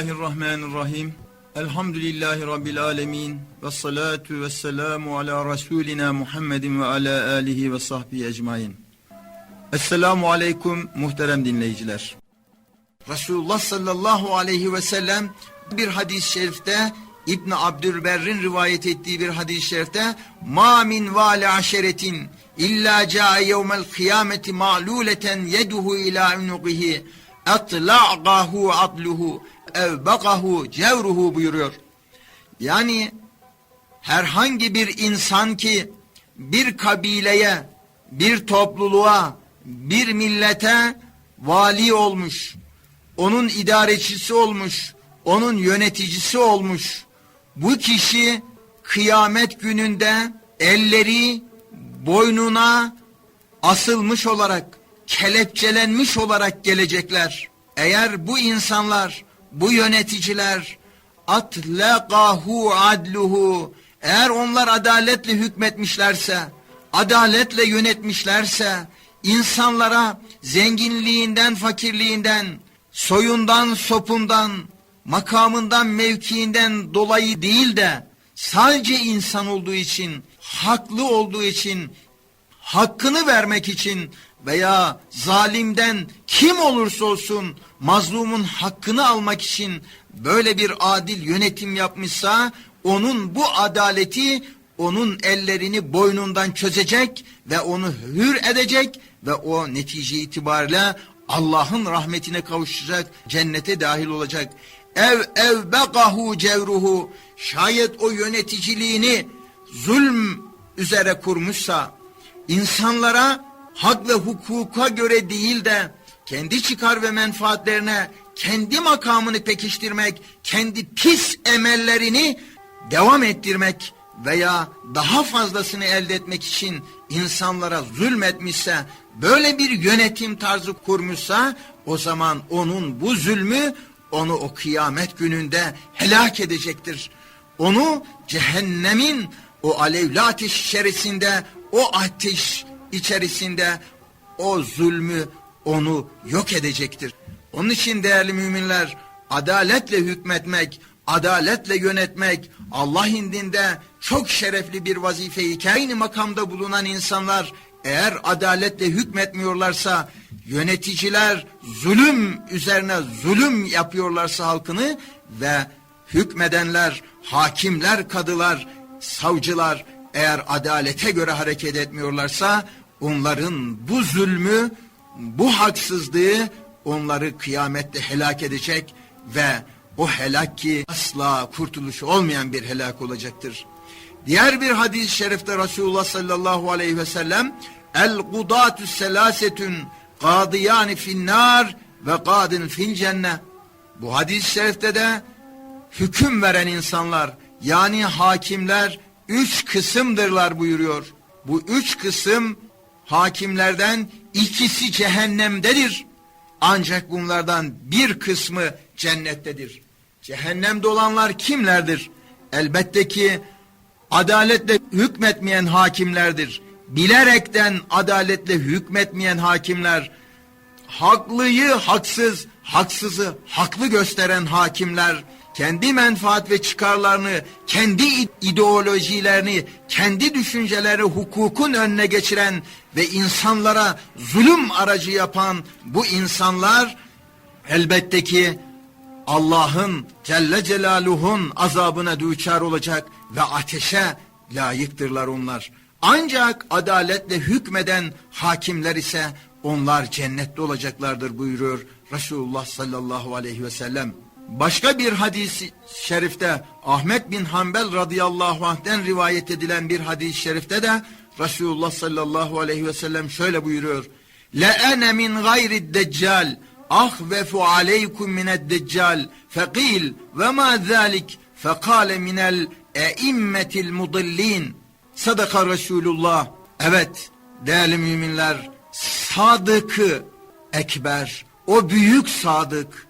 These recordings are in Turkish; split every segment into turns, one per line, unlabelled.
Bismillahirrahmanirrahim. Elhamdülillahi Rabbil alemin. Ve salatu ve selamu ala Resulina Muhammedin ve ala alihi ve sahbihi ecmain. Esselamu aleyküm muhterem dinleyiciler. Resulullah sallallahu aleyhi ve sellem bir hadis-i şerifte İbn Abdülberr'in rivayet ettiği bir hadis-i şerifte ma min vale aşeretin illa caa yevmel kıyameti ma'luleten yeduhu ila unuqihi atla'gahu adluhu evbakahu cevruhu buyuruyor. Yani herhangi bir insan ki bir kabileye, bir topluluğa, bir millete vali olmuş, onun idarecisi olmuş, onun yöneticisi olmuş. Bu kişi kıyamet gününde elleri boynuna asılmış olarak, kelepçelenmiş olarak gelecekler. Eğer bu insanlar, bu yöneticiler atlaqahu adluhu. Eğer onlar adaletle hükmetmişlerse, adaletle yönetmişlerse, insanlara zenginliğinden, fakirliğinden, soyundan, sopundan, makamından, mevkiinden dolayı değil de sadece insan olduğu için, haklı olduğu için, hakkını vermek için veya zalimden kim olursa olsun mazlumun hakkını almak için böyle bir adil yönetim yapmışsa onun bu adaleti onun ellerini boynundan çözecek ve onu hür edecek ve o netice itibariyle Allah'ın rahmetine kavuşacak, cennete dahil olacak. Ev ev bekahu cevruhu şayet o yöneticiliğini zulm üzere kurmuşsa insanlara hak ve hukuka göre değil de kendi çıkar ve menfaatlerine kendi makamını pekiştirmek, kendi pis emellerini devam ettirmek veya daha fazlasını elde etmek için insanlara zulmetmişse, böyle bir yönetim tarzı kurmuşsa, o zaman onun bu zulmü onu o kıyamet gününde helak edecektir. Onu cehennemin o alevli ateş içerisinde, o ateş içerisinde o zulmü onu yok edecektir. Onun için değerli müminler adaletle hükmetmek, adaletle yönetmek Allah indinde çok şerefli bir vazifeyi aynı makamda bulunan insanlar eğer adaletle hükmetmiyorlarsa yöneticiler zulüm üzerine zulüm yapıyorlarsa halkını ve hükmedenler, hakimler, kadılar, savcılar eğer adalete göre hareket etmiyorlarsa onların bu zulmü, bu haksızlığı onları kıyamette helak edecek ve o helak ki asla kurtuluşu olmayan bir helak olacaktır. Diğer bir hadis-i şerifte Resulullah sallallahu aleyhi ve sellem el kudatü selasetün kadiyani finnar ve kadin fin cennet. Bu hadis-i şerifte de hüküm veren insanlar yani hakimler üç kısımdırlar buyuruyor. Bu üç kısım hakimlerden ikisi cehennemdedir. Ancak bunlardan bir kısmı cennettedir. Cehennemde olanlar kimlerdir? Elbette ki adaletle hükmetmeyen hakimlerdir. Bilerekten adaletle hükmetmeyen hakimler, haklıyı haksız, haksızı haklı gösteren hakimler, kendi menfaat ve çıkarlarını, kendi ideolojilerini, kendi düşünceleri hukukun önüne geçiren ve insanlara zulüm aracı yapan bu insanlar elbette ki Allah'ın Celle Celaluhu'nun azabına düçar olacak ve ateşe layıktırlar onlar. Ancak adaletle hükmeden hakimler ise onlar cennette olacaklardır buyuruyor Resulullah sallallahu aleyhi ve sellem. Başka bir hadis-i şerifte Ahmet bin Hanbel radıyallahu anh'ten rivayet edilen bir hadis-i şerifte de Resulullah sallallahu aleyhi ve sellem şöyle buyuruyor. Le ene min gayri deccal ahvefu aleykum mined deccal fekil ve ma zalik fekale minel eimmetil mudillin sadaka Resulullah evet değerli müminler sadıkı ekber o büyük sadık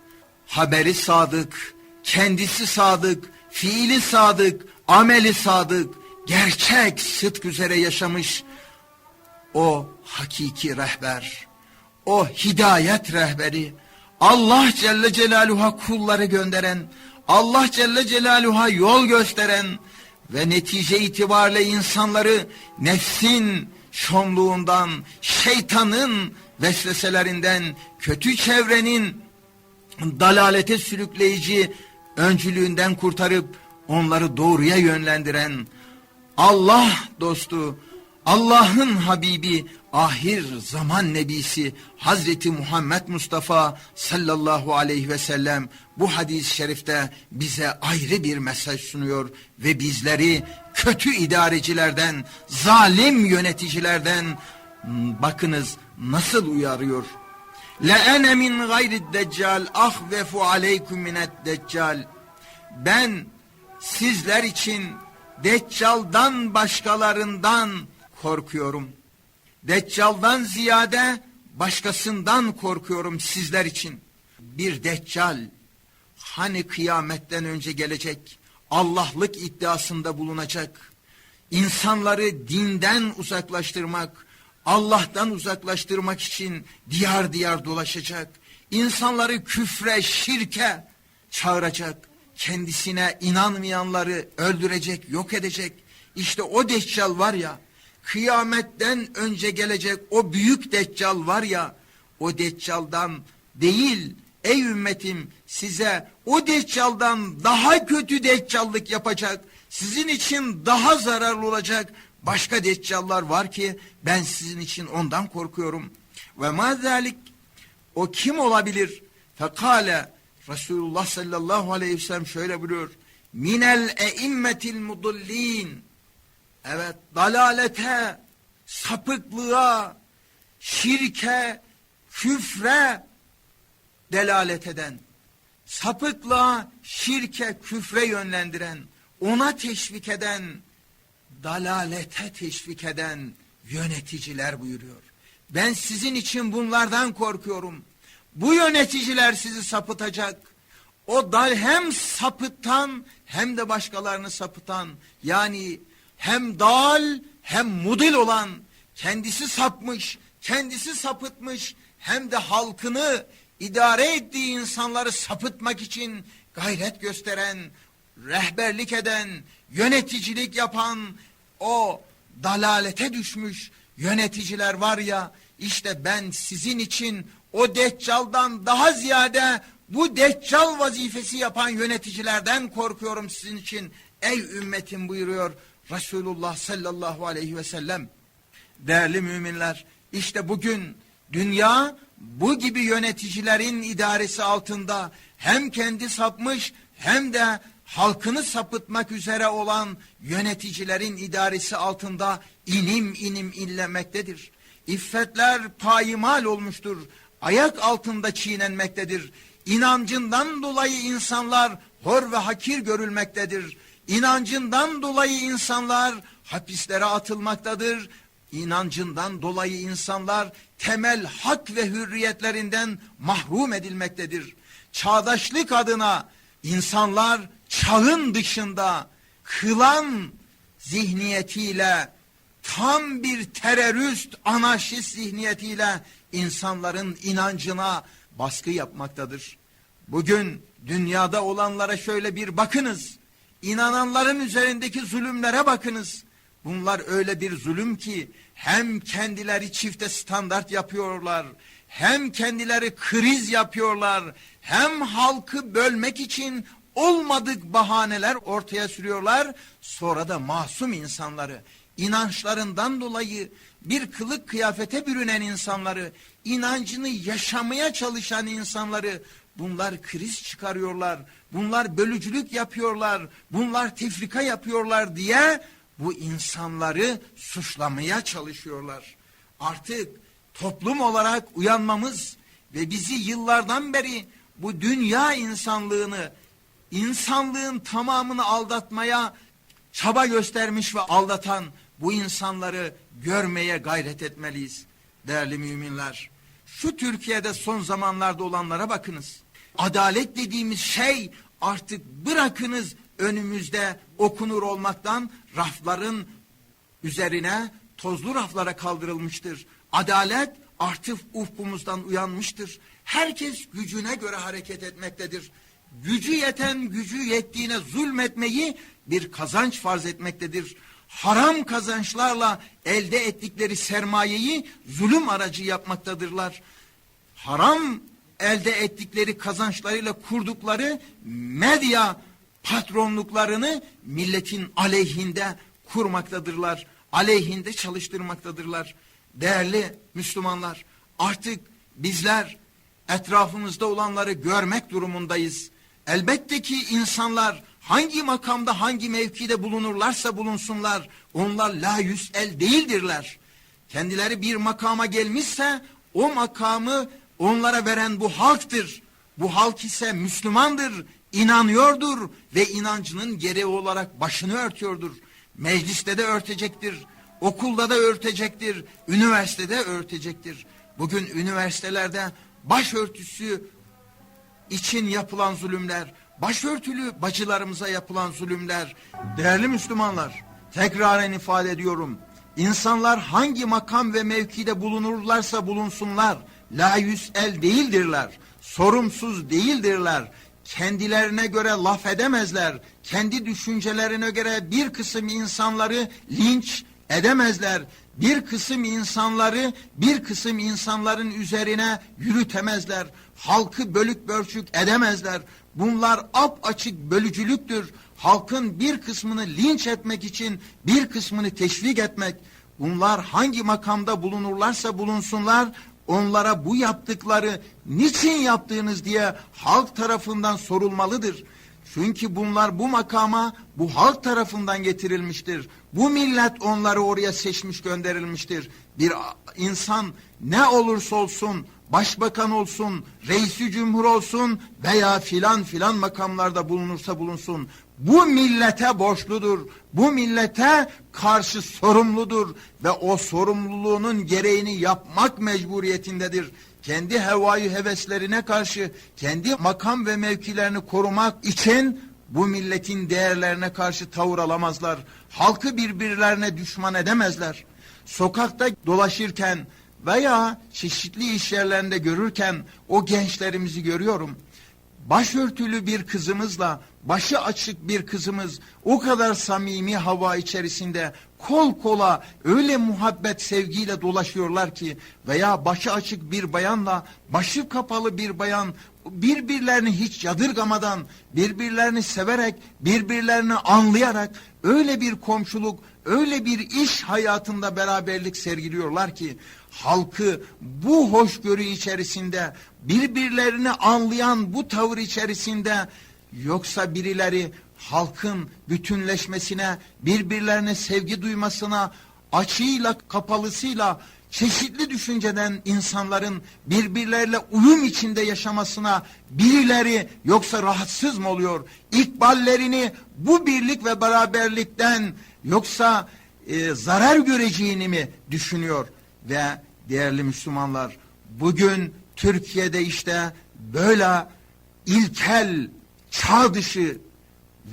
haberi sadık, kendisi sadık, fiili sadık, ameli sadık, gerçek sıdk üzere yaşamış o hakiki rehber, o hidayet rehberi, Allah Celle Celaluhu'ya kulları gönderen, Allah Celle Celaluhu'ya yol gösteren ve netice itibariyle insanları nefsin şomluğundan, şeytanın vesveselerinden, kötü çevrenin dalalete sürükleyici öncülüğünden kurtarıp onları doğruya yönlendiren Allah dostu, Allah'ın Habibi, ahir zaman nebisi Hazreti Muhammed Mustafa sallallahu aleyhi ve sellem bu hadis-i şerifte bize ayrı bir mesaj sunuyor ve bizleri kötü idarecilerden, zalim yöneticilerden hmm, bakınız nasıl uyarıyor. Le ene min gayri deccal ahvefu aleykum minet deccal. Ben sizler için deccaldan başkalarından korkuyorum. Deccaldan ziyade başkasından korkuyorum sizler için. Bir deccal hani kıyametten önce gelecek, Allah'lık iddiasında bulunacak, insanları dinden uzaklaştırmak, Allah'tan uzaklaştırmak için diyar diyar dolaşacak, insanları küfre, şirke çağıracak, kendisine inanmayanları öldürecek, yok edecek. İşte o deccal var ya, kıyametten önce gelecek o büyük deccal var ya, o deccaldan değil, ey ümmetim size o deccaldan daha kötü deccallık yapacak, sizin için daha zararlı olacak başka deccallar var ki ben sizin için ondan korkuyorum. Ve mazalik o kim olabilir? Fekale Resulullah sallallahu aleyhi ve sellem şöyle buyuruyor. Minel eimmetil mudullin. Evet dalalete, sapıklığa, şirke, küfre delalet eden, sapıklığa, şirke, küfre yönlendiren, ona teşvik eden, dalalete teşvik eden yöneticiler buyuruyor. Ben sizin için bunlardan korkuyorum. Bu yöneticiler sizi sapıtacak. O dal hem sapıtan hem de başkalarını sapıtan yani hem dal hem mudil olan kendisi sapmış, kendisi sapıtmış hem de halkını idare ettiği insanları sapıtmak için gayret gösteren, rehberlik eden, yöneticilik yapan o dalalete düşmüş yöneticiler var ya işte ben sizin için o deccaldan daha ziyade bu deccal vazifesi yapan yöneticilerden korkuyorum sizin için. Ey ümmetim buyuruyor Resulullah sallallahu aleyhi ve sellem. Değerli müminler işte bugün dünya bu gibi yöneticilerin idaresi altında hem kendi sapmış hem de halkını sapıtmak üzere olan yöneticilerin idaresi altında inim inim inlemektedir. İffetler payimal olmuştur ayak altında çiğnenmektedir. İnancından dolayı insanlar hor ve hakir görülmektedir. İnancından dolayı insanlar hapislere atılmaktadır. İnancından dolayı insanlar temel hak ve hürriyetlerinden mahrum edilmektedir. Çağdaşlık adına insanlar çağın dışında kılan zihniyetiyle tam bir terörist anarşist zihniyetiyle insanların inancına baskı yapmaktadır. Bugün dünyada olanlara şöyle bir bakınız. İnananların üzerindeki zulümlere bakınız. Bunlar öyle bir zulüm ki hem kendileri çifte standart yapıyorlar, hem kendileri kriz yapıyorlar, hem halkı bölmek için olmadık bahaneler ortaya sürüyorlar. Sonra da masum insanları inançlarından dolayı bir kılık kıyafete bürünen insanları, inancını yaşamaya çalışan insanları bunlar kriz çıkarıyorlar, bunlar bölücülük yapıyorlar, bunlar tefrika yapıyorlar diye bu insanları suçlamaya çalışıyorlar. Artık toplum olarak uyanmamız ve bizi yıllardan beri bu dünya insanlığını, insanlığın tamamını aldatmaya çaba göstermiş ve aldatan bu insanları görmeye gayret etmeliyiz. Değerli müminler, şu Türkiye'de son zamanlarda olanlara bakınız. Adalet dediğimiz şey artık bırakınız önümüzde okunur olmaktan rafların üzerine tozlu raflara kaldırılmıştır. Adalet artık ufkumuzdan uyanmıştır. Herkes gücüne göre hareket etmektedir. Gücü yeten gücü yettiğine zulmetmeyi bir kazanç farz etmektedir. Haram kazançlarla elde ettikleri sermayeyi zulüm aracı yapmaktadırlar. Haram elde ettikleri kazançlarıyla kurdukları medya patronluklarını milletin aleyhinde kurmaktadırlar. Aleyhinde çalıştırmaktadırlar. Değerli Müslümanlar artık bizler etrafımızda olanları görmek durumundayız. Elbette ki insanlar hangi makamda hangi mevkide bulunurlarsa bulunsunlar onlar la el değildirler. Kendileri bir makama gelmişse o makamı onlara veren bu halktır. Bu halk ise Müslümandır, inanıyordur ve inancının gereği olarak başını örtüyordur. Mecliste de örtecektir, okulda da örtecektir, üniversitede örtecektir. Bugün üniversitelerde başörtüsü için yapılan zulümler, başörtülü bacılarımıza yapılan zulümler, değerli Müslümanlar, tekraren ifade ediyorum. İnsanlar hangi makam ve mevkide bulunurlarsa bulunsunlar, la el değildirler, sorumsuz değildirler, kendilerine göre laf edemezler, kendi düşüncelerine göre bir kısım insanları linç edemezler, bir kısım insanları bir kısım insanların üzerine yürütemezler. Halkı bölük bölçük edemezler. Bunlar ap açık bölücülüktür. Halkın bir kısmını linç etmek için bir kısmını teşvik etmek. Bunlar hangi makamda bulunurlarsa bulunsunlar onlara bu yaptıkları niçin yaptığınız diye halk tarafından sorulmalıdır. Çünkü bunlar bu makama bu halk tarafından getirilmiştir. Bu millet onları oraya seçmiş gönderilmiştir. Bir insan ne olursa olsun başbakan olsun, reisi cumhur olsun veya filan filan makamlarda bulunursa bulunsun bu millete borçludur. Bu millete karşı sorumludur ve o sorumluluğunun gereğini yapmak mecburiyetindedir. Kendi hevayı heveslerine karşı kendi makam ve mevkilerini korumak için bu milletin değerlerine karşı tavır alamazlar. Halkı birbirlerine düşman edemezler. Sokakta dolaşırken veya çeşitli iş yerlerinde görürken o gençlerimizi görüyorum. Başörtülü bir kızımızla başı açık bir kızımız o kadar samimi hava içerisinde kol kola öyle muhabbet sevgiyle dolaşıyorlar ki veya başı açık bir bayanla başı kapalı bir bayan birbirlerini hiç yadırgamadan birbirlerini severek birbirlerini anlayarak öyle bir komşuluk öyle bir iş hayatında beraberlik sergiliyorlar ki halkı bu hoşgörü içerisinde birbirlerini anlayan bu tavır içerisinde yoksa birileri halkın bütünleşmesine birbirlerine sevgi duymasına açığıyla kapalısıyla çeşitli düşünceden insanların birbirlerle uyum içinde yaşamasına birileri yoksa rahatsız mı oluyor? İkballerini bu birlik ve beraberlikten yoksa e, zarar göreceğini mi düşünüyor? Ve değerli Müslümanlar bugün Türkiye'de işte böyle ilkel, çağ dışı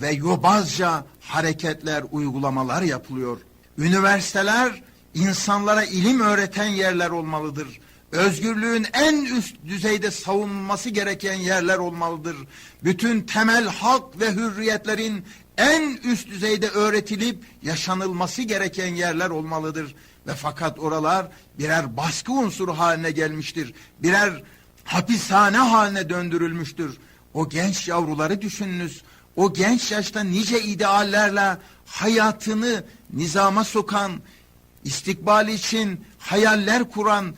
ve yobazca hareketler, uygulamalar yapılıyor. Üniversiteler insanlara ilim öğreten yerler olmalıdır. Özgürlüğün en üst düzeyde savunulması gereken yerler olmalıdır. Bütün temel hak ve hürriyetlerin en üst düzeyde öğretilip yaşanılması gereken yerler olmalıdır. Ve fakat oralar birer baskı unsuru haline gelmiştir. Birer hapishane haline döndürülmüştür. O genç yavruları düşününüz. O genç yaşta nice ideallerle hayatını nizama sokan, istikbali için hayaller kuran,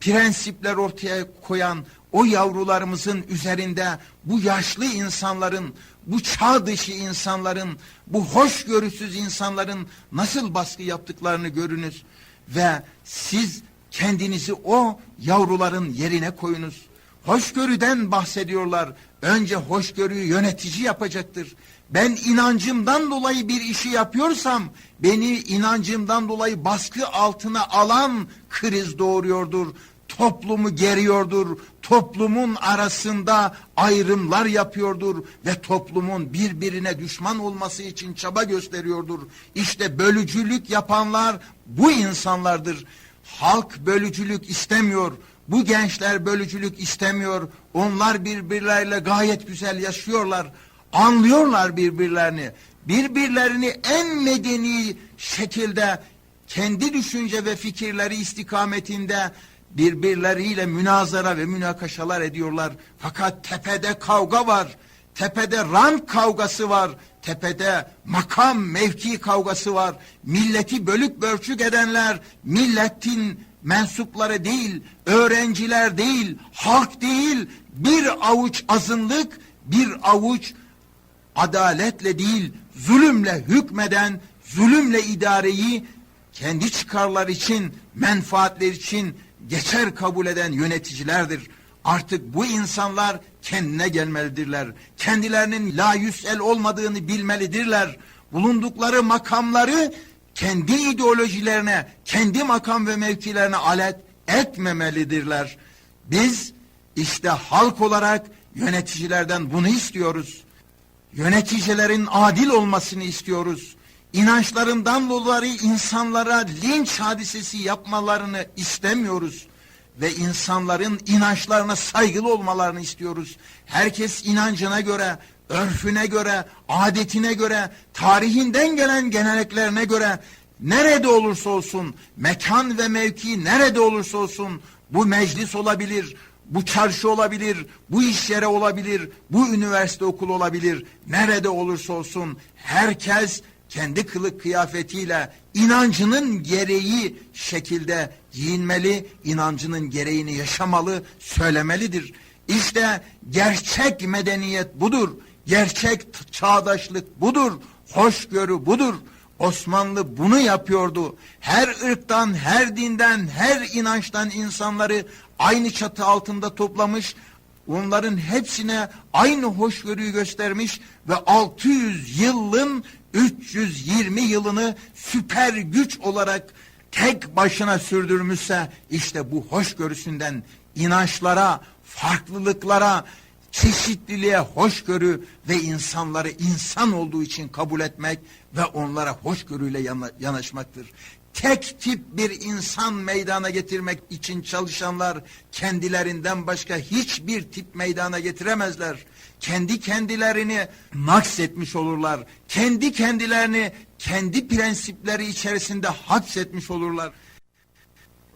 prensipler ortaya koyan o yavrularımızın üzerinde bu yaşlı insanların, bu çağ dışı insanların, bu hoşgörüsüz insanların nasıl baskı yaptıklarını görünüz ve siz kendinizi o yavruların yerine koyunuz. Hoşgörüden bahsediyorlar. Önce hoşgörüyü yönetici yapacaktır. Ben inancımdan dolayı bir işi yapıyorsam beni inancımdan dolayı baskı altına alan kriz doğuruyordur. Toplumu geriyordur. Toplumun arasında ayrımlar yapıyordur ve toplumun birbirine düşman olması için çaba gösteriyordur. İşte bölücülük yapanlar bu insanlardır. Halk bölücülük istemiyor. Bu gençler bölücülük istemiyor. Onlar birbirleriyle gayet güzel yaşıyorlar. Anlıyorlar birbirlerini. Birbirlerini en medeni şekilde kendi düşünce ve fikirleri istikametinde birbirleriyle münazara ve münakaşalar ediyorlar. Fakat tepede kavga var. Tepede rant kavgası var. Tepede makam mevki kavgası var. Milleti bölük bölçük edenler milletin mensupları değil, öğrenciler değil, halk değil, bir avuç azınlık, bir avuç adaletle değil, zulümle hükmeden, zulümle idareyi kendi çıkarlar için, menfaatler için geçer kabul eden yöneticilerdir. Artık bu insanlar kendine gelmelidirler. Kendilerinin la yüsel olmadığını bilmelidirler. Bulundukları makamları kendi ideolojilerine, kendi makam ve mevkilerine alet etmemelidirler. Biz işte halk olarak yöneticilerden bunu istiyoruz. Yöneticilerin adil olmasını istiyoruz. İnançlarından dolayı insanlara linç hadisesi yapmalarını istemiyoruz. Ve insanların inançlarına saygılı olmalarını istiyoruz. Herkes inancına göre, örfüne göre, adetine göre, tarihinden gelen geleneklerine göre nerede olursa olsun, mekan ve mevki nerede olursa olsun bu meclis olabilir, bu çarşı olabilir, bu iş yeri olabilir, bu üniversite okulu olabilir. Nerede olursa olsun herkes kendi kılık kıyafetiyle inancının gereği şekilde giyinmeli, inancının gereğini yaşamalı, söylemelidir. İşte gerçek medeniyet budur. Gerçek çağdaşlık budur. Hoşgörü budur. Osmanlı bunu yapıyordu. Her ırktan, her dinden, her inançtan insanları aynı çatı altında toplamış, onların hepsine aynı hoşgörüyü göstermiş ve 600 yılın 320 yılını süper güç olarak tek başına sürdürmüşse işte bu hoşgörüsünden inançlara, farklılıklara, çeşitliliğe hoşgörü ve insanları insan olduğu için kabul etmek ve onlara hoşgörüyle yana, yanaşmaktır. Tek tip bir insan meydana getirmek için çalışanlar kendilerinden başka hiçbir tip meydana getiremezler. Kendi kendilerini naksetmiş olurlar. Kendi kendilerini kendi prensipleri içerisinde hapsetmiş olurlar.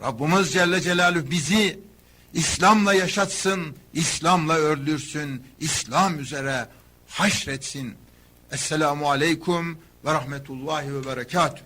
Rabbimiz Celle Celaluhu bizi İslam'la yaşatsın, İslam'la öldürsün, İslam üzere haşretsin. Esselamu Aleyküm ve Rahmetullahi ve Berekatuhu.